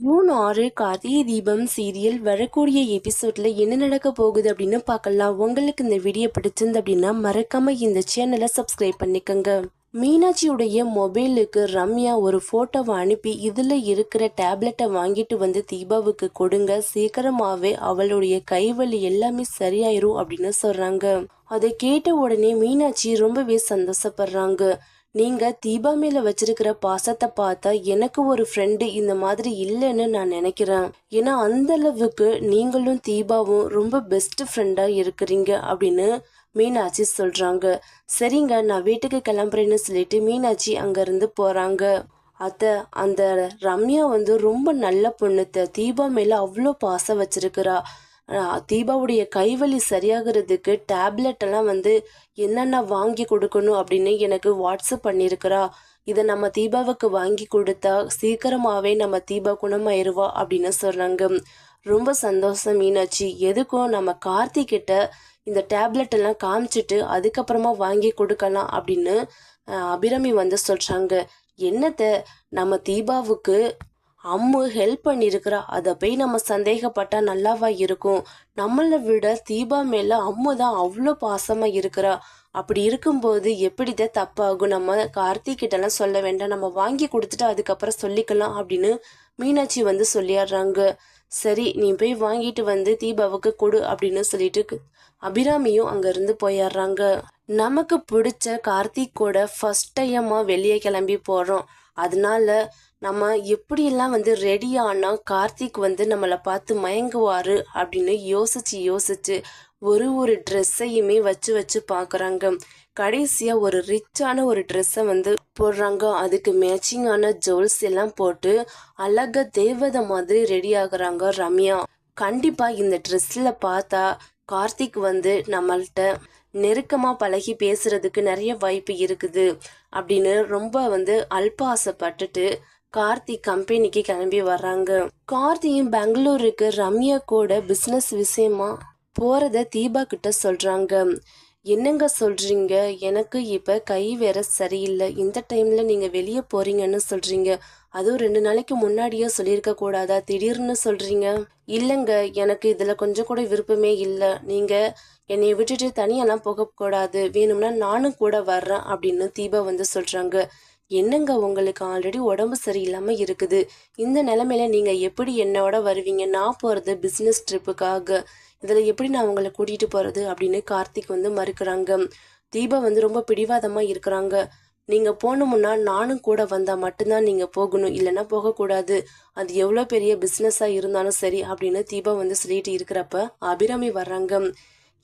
June ஆறு Karthigai Deepam serial வரக்கூடிய எபிசோட்ல என்ன நடக்க போகுது அப்படின்னு பார்க்கலாம். உங்களுக்கு இந்த வீடியோ பிடிச்சிருந்து அப்படின்னா மறக்காம இந்த சேனலை சப்ஸ்கிரைப் பண்ணிக்கோங்க. மீனாட்சியுடைய மொபைலுக்கு ரம்யா ஒரு போட்டோவை அனுப்பி இதில் இருக்கிற டேப்லெட்டை வாங்கிட்டு வந்து தீபாவுக்கு கொடுங்க. சீக்கிரமாகவே அவளுடைய கைவலி எல்லாமே சரியாயிரும் அப்படின்னு சொல்கிறாங்க அதை கேட்ட உடனே மீனாட்சி ரொம்பவே சந்தோஷப்படுறாங்க. நீங்க தீபா மேல வச்சிருக்கிற பாசத்தை பார்த்தா எனக்கு ஒரு ஃப்ரெண்டு இந்த மாதிரி இல்லைன்னு நான் நினைக்கிறேன். ஏன்னா அந்த அளவுக்கு நீங்களும் தீபாவும் ரொம்ப பெஸ்ட் ஃப்ரெண்டா இருக்கிறீங்க அப்படின்னு மீனாட்சி சொல்றாங்க. சரிங்க நான் வீட்டுக்கு கிளம்புறேன்னு சொல்லிட்டு மீனாட்சி அங்கேருந்து போகிறாங்க போறாங்க. அத்த அந்த ரம்யா வந்து ரொம்ப நல்ல பொண்ணுத்த. தீபா மேல அவ்வளோ பாசம் வச்சிருக்கிறா. தீபாவுடைய கைவலி சரியாகிறதுக்கு டேப்லெட் எல்லாம் வந்து என்னென்ன வாங்கி கொடுக்கணும் அப்படின்னு எனக்கு வாட்ஸ்அப் பண்ணியிருக்கிறா இதை நம்ம தீபாவுக்கு வாங்கி கொடுத்தா சீக்கிரமாகவே நம்ம தீபா குணமாயிருவா அப்படின்னு சொல்கிறாங்க ரொம்ப சந்தோஷம் மீனாட்சி. எதுக்கும் நம்ம கார்த்திகிட்ட இந்த டேப்லெட் எல்லாம் காமிச்சிட்டு அதுக்கப்புறமா வாங்கி கொடுக்கலாம் அப்படின்னு அபிரமி அபிராமி வந்து சொல்கிறாங்க என்னத்தை நம்ம தீபாவுக்கு அம்மு ஹெல்ப் பண்ணியிருக்கிறா அதை போய் நம்ம சந்தேகப்பட்டா நல்லாவா இருக்கும்? நம்மளை விட தீபா மேல அம்மு தான் அவ்வளோ பாசமா இருக்கிறா. அப்படி இருக்கும்போது தான் தப்பாகும்? நம்ம கார்த்திகிட்டலாம் சொல்ல வேண்டாம். நம்ம வாங்கி கொடுத்துட்டு அதுக்கப்புறம் சொல்லிக்கலாம் அப்படின்னு மீனாட்சி வந்து சொல்லிடுறாங்க. சரி நீ போய் வாங்கிட்டு வந்து தீபாவுக்கு கொடு அப்படின்னு சொல்லிட்டு அபிராமியும் அங்கேருந்து போயிடுறாங்க. நமக்கு பிடிச்ச கார்த்திக்கோட ஃபஸ்ட் டைமாக வெளியே கிளம்பி போகிறோம் அதனால நம்ம எப்படியெல்லாம் வந்து ரெடி ஆனால் கார்த்திக் வந்து நம்மளை பார்த்து மயங்குவாரு அப்படின்னு யோசிச்சு யோசிச்சு ஒரு ஒரு ட்ரெஸ்ஸையுமே வச்சு வச்சு பார்க்குறாங்க. கடைசியாக ஒரு ரிச்சான ஒரு ட்ரெஸ்ஸை வந்து போடுறாங்க. அதுக்கு மேட்சிங்கான ஜுவல்ஸ் எல்லாம் போட்டு அழகா தேவதை மாதிரி ரெடி ஆகுறாங்க ரம்யா. கண்டிப்பாக இந்த ட்ரெஸ்ஸில் பார்த்தா கார்த்திக் வந்து நம்மள்கிட்ட நெருக்கமாக பழகி பேசுறதுக்கு நிறைய வாய்ப்பு இருக்குது அப்படின்னு ரொம்ப வந்து அல்ப ஆசைப்பட்டுட்டு கார்த்திக் கம்பெனிக்கு கிளம்பி வர்றாங்க. கார்த்தியும் பெங்களூருக்கு ரம்யா கூட பிஸ்னஸ் விஷயமா போறத தீபா கிட்ட சொல்றாங்க. என்னங்க சொல்கிறீங்க எனக்கு இப்போ கை வேற சரியில்லை. இந்த டைமில் நீங்கள் வெளியே போகிறீங்கன்னு சொல்கிறீங்க அதுவும் ரெண்டு நாளைக்கு முன்னாடியே சொல்லியிருக்க கூடாதா? திடீர்னு சொல்கிறீங்க இல்லைங்க எனக்கு இதில் கொஞ்சம் கூட விருப்பமே இல்லை. நீங்கள் என்னை விட்டுட்டு தனியெல்லாம் போகக்கூடாது. வேணும்னா நானும் கூட வர்றேன் அப்படின்னு தீபா வந்து சொல்கிறாங்க என்னங்க உங்களுக்கு ஆல்ரெடி உடம்பு சரியில்லாமல் இருக்குது? இந்த நிலமையில நீங்கள் எப்படி என்னோட வருவீங்க? நான் போகிறது பிஸ்னஸ் ட்ரிப்புக்காக இதில் எப்படி நான் உங்களை கூட்டிகிட்டு போகிறது அப்படின்னு கார்த்திக் வந்து மறுக்கிறாங்க. தீபா வந்து ரொம்ப பிடிவாதமாக இருக்கிறாங்க. நீங்கள் போகணும்னா நானும் கூட வந்தால் மட்டும்தான் நீங்கள் போகணும். இல்லைன்னா போகக்கூடாது. அது எவ்வளோ பெரிய பிஸ்னஸாக இருந்தாலும் சரி அப்படின்னு தீபா வந்து சொல்லிட்டு இருக்கிறப்ப அபிராமி வர்றாங்க.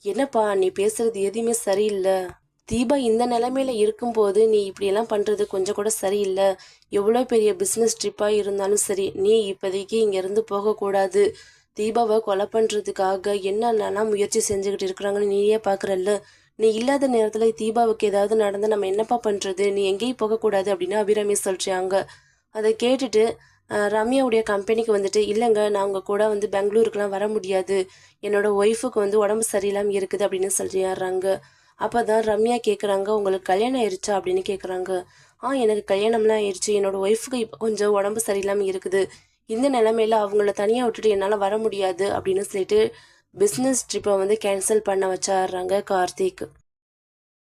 என்னப்பா நீ பேசுறது எதுவுமே சரியில்லை. தீபா இந்த நிலைமையில இருக்கும்போது நீ இப்படியெல்லாம் பண்ணுறது கொஞ்சம் கூட சரியில்லை. எவ்வளோ பெரிய பிஸ்னஸ் ட்ரிப்பாக இருந்தாலும் சரி நீ இப்போதைக்கு இங்கேருந்து போகக்கூடாது. தீபாவை கொலை பண்ணுறதுக்காக என்னென்னலாம் முயற்சி செஞ்சுக்கிட்டு இருக்கிறாங்கன்னு நீயே பார்க்குறல்ல. நீ இல்லாத நேரத்தில் தீபாவுக்கு ஏதாவது நடந்தால் நம்ம என்னப்பா பண்ணுறது நீ எங்கேயும் போகக்கூடாது அப்படின்னு அபிராமி சொல்கிறாங்க அதை கேட்டுட்டு ரம்யாவுடைய கம்பெனிக்கு வந்துட்டு இல்லைங்க நான் உங்க கூட வந்து பெங்களூருக்குலாம் வர முடியாது. என்னோடய ஒய்ஃபுக்கு வந்து உடம்பு சரியில்லாமல் இருக்குது அப்படின்னு சொல்லிடுறாங்க அப்போ தான் ரம்யா கேட்குறாங்க உங்களுக்கு கல்யாணம் ஆயிடுச்சா அப்படின்னு கேட்குறாங்க ஆ எனக்கு கல்யாணம்லாம் ஆயிடுச்சு என்னோடய ஒய்ஃபுக்கு இப்போ கொஞ்சம் உடம்பு சரியில்லாமல் இருக்குது. இந்த நிலமையில அவங்கள தனியாக விட்டுட்டு என்னால் வர முடியாது அப்படின்னு சொல்லிட்டு பிஸ்னஸ் ட்ரிப்பை வந்து கேன்சல் பண்ண வச்சாடுறாங்க கார்த்திக்.